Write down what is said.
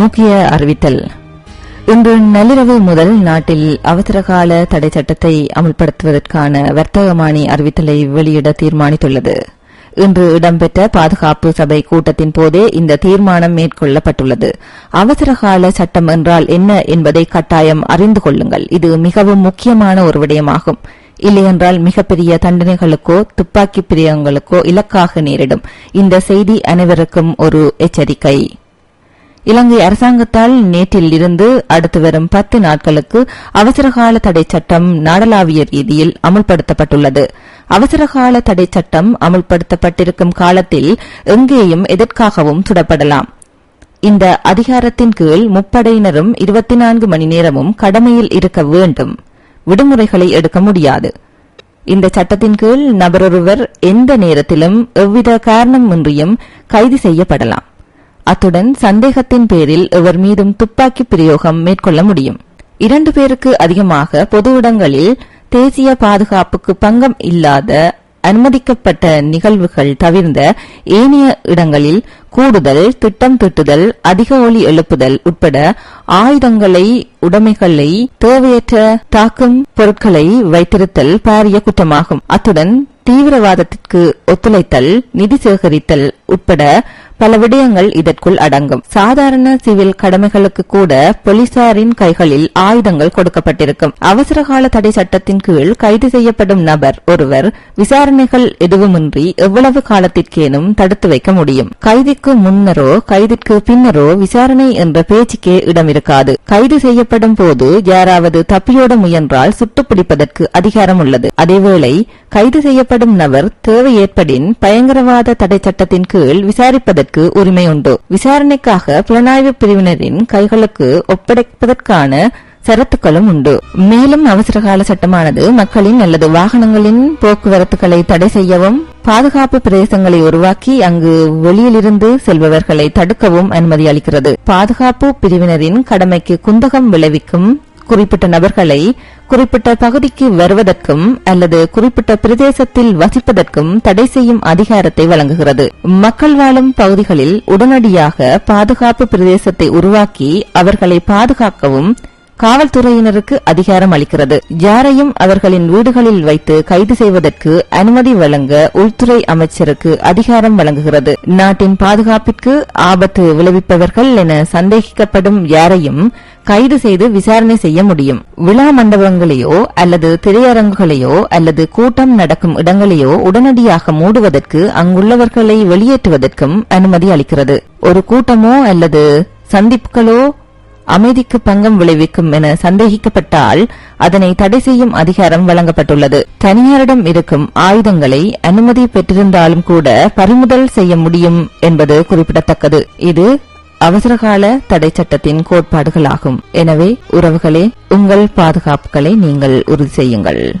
முக்கிய அறிவித்தல். இன்று நள்ளிரவு முதல் நாட்டில் அவசரகால தடை சட்டத்தை அமல்படுத்துவதற்கான வர்த்தகமானி அறிவித்தலை வெளியிட தீர்மானித்துள்ளது. இன்று இடம்பெற்ற பாதுகாப்பு சபை கூட்டத்தின் போதே இந்த தீர்மானம் மேற்கொள்ளப்பட்டுள்ளது. அவசரகால சட்டம் என்றால் என்ன என்பதை கட்டாயம் அறிந்து கொள்ளுங்கள். இது மிகவும் முக்கியமான ஒரு விடயமாகும். இல்லையென்றால் மிகப்பெரிய தண்டனைகளுக்கோ துப்பாக்கி பிரியங்களுக்கோ இலக்காக நேரிடும். இந்த செய்தி அனைவருக்கும் ஒரு எச்சரிக்கை. இலங்கை அரசாங்கத்தால் நேற்றில் இருந்து அடுத்து வரும் பத்து நாட்களுக்கு அவசரகால தடை சட்டம் நாடளாவிய ரீதியில் அமுல்படுத்தப்பட்டுள்ளது. அவசரகால தடை சட்டம் அமுல்படுத்தப்பட்டிருக்கும் காலத்தில் எங்கேயும் எதற்காகவும் சுடப்படலாம். இந்த அதிகாரத்தின் கீழ் முப்படையினரும் இருபத்தி நான்கு மணி நேரமும் கடமையில் இருக்க வேண்டும். விடுமுறைகளை எடுக்க முடியாது. இந்த சட்டத்தின் கீழ் நபரொருவர் எந்த நேரத்திலும் எவ்வித காரணமின்றியும் கைது செய்யப்படலாம். அத்துடன் சந்தேகத்தின் பேரில் இவர் மீதும் துப்பாக்கி பிரயோகம் மேற்கொள்ள முடியும். இரண்டு பேருக்கு அதிகமாக பொது இடங்களில் தேசிய பாதுகாப்புக்கு பங்கம் இல்லாத அனுமதிக்கப்பட்ட நிகழ்வுகள் தவிர்ந்த ஏனைய இடங்களில் கூடுதல் திட்டம் திட்டுதல் அதிக ஒலி எழுப்புதல் உட்பட ஆயுதங்களை உடைமைகளை தேவையற்ற தாக்கும் பொருட்களை வைத்திருத்தல் பாரிய குற்றமாகும். அத்துடன் தீவிரவாதத்திற்கு ஒத்துழைத்தல் நிதி சேகரித்தல் உட்பட பல விடயங்கள் இதற்குள் அடங்கும். சாதாரண சிவில் கடமைகளுக்கு கூட போலீசாரின் கைகளில் ஆயுதங்கள் கொடுக்கப்பட்டிருக்கும். அவசரகால தடை சட்டத்தின் கீழ் கைது செய்யப்படும் நபர் ஒருவர் விசாரணைகள் எதுவுமின்றி எவ்வளவு காலத்திற்கேனும் தடுத்து வைக்க முடியும். கைதி கைதிற்கு முன்னரோ கைதிற்கு பின்னரோ விசாரணை என்ற பேச்சுக்கே இடம் இருக்காது கைது செய்யப்படும் போது யாராவது தப்பியோட முயன்றால் சுட்டுப்பிடிப்பதற்கு அதிகாரம் உள்ளது அதேவேளை கைது செய்யப்படும் நபர் தேவை ஏற்படின் பயங்கரவாத தடை சட்டத்தின் கீழ் விசாரிப்பதற்கு உரிமை உண்டு விசாரணைக்காக புலனாய்வு பிரிவினரின் கைகளுக்கு ஒப்படைப்பதற்கான சரத்துக்களும் உண்டு. மேலும் அவசரகால சட்டமானது மக்களின் அல்லது வாகனங்களின் போக்குவரத்துகளை தடை செய்யவும் பாதுகாப்பு பிரதேசங்களை உருவாக்கி அங்கு வெளியிலிருந்து செல்பவர்களை தடுக்கவும் அனுமதி அளிக்கிறது. பாதுகாப்பு பிரிவினரின் கடமைக்கு குந்தகம் விளைவிக்கும் குறிப்பிட்ட நபர்களை குறிப்பிட்ட பகுதிக்கு வருவதற்கும் அல்லது குறிப்பிட்ட பிரதேசத்தில் வசிப்பதற்கும் தடை செய்யும் அதிகாரத்தை வழங்குகிறது. மக்கள் வாழும் பகுதிகளில் உடனடியாக பாதுகாப்பு பிரதேசத்தை உருவாக்கி அவர்களை பாதுகாக்கவும் காவல்துறையினருக்கு அதிகாரம் அளிக்கிறது. யாரையும் அவர்களின் வீடுகளில் வைத்து கைது செய்வதற்கு அனுமதி வழங்க உள்துறை அமைச்சருக்கு அதிகாரம் வழங்குகிறது. நாட்டின் பாதுகாப்பிற்கு ஆபத்து விளைவிப்பவர்கள் என சந்தேகிக்கப்படும் யாரையும் கைது செய்து விசாரணை செய்ய முடியும். விழா மண்டபங்களையோ அல்லது திரையரங்குகளையோ அல்லது கூட்டம் நடக்கும் இடங்களையோ உடனடியாக மூடுவதற்கு அங்குள்ளவர்களை வெளியேற்றுவதற்கும் அனுமதி அளிக்கிறது. ஒரு கூட்டமோ அல்லது சந்திப்புகளோ அமைதிக்கு பங்கம் விளைவிக்கும் என சந்தேகிக்கப்பட்டால் அதனை தடை செய்யும் அதிகாரம் வழங்கப்பட்டுள்ளது. தனியாரிடம் இருக்கும் ஆயுதங்களை அனுமதி பெற்றிருந்தாலும் கூட பறிமுதல் செய்ய முடியும் என்பது குறிப்பிடத்தக்கது. இது அவசரகால தடை சட்டத்தின் கோட்பாடுகளாகும். எனவே உறவுகளே உங்கள் பாதுகாப்புகளை நீங்கள் உறுதி செய்யுங்கள்.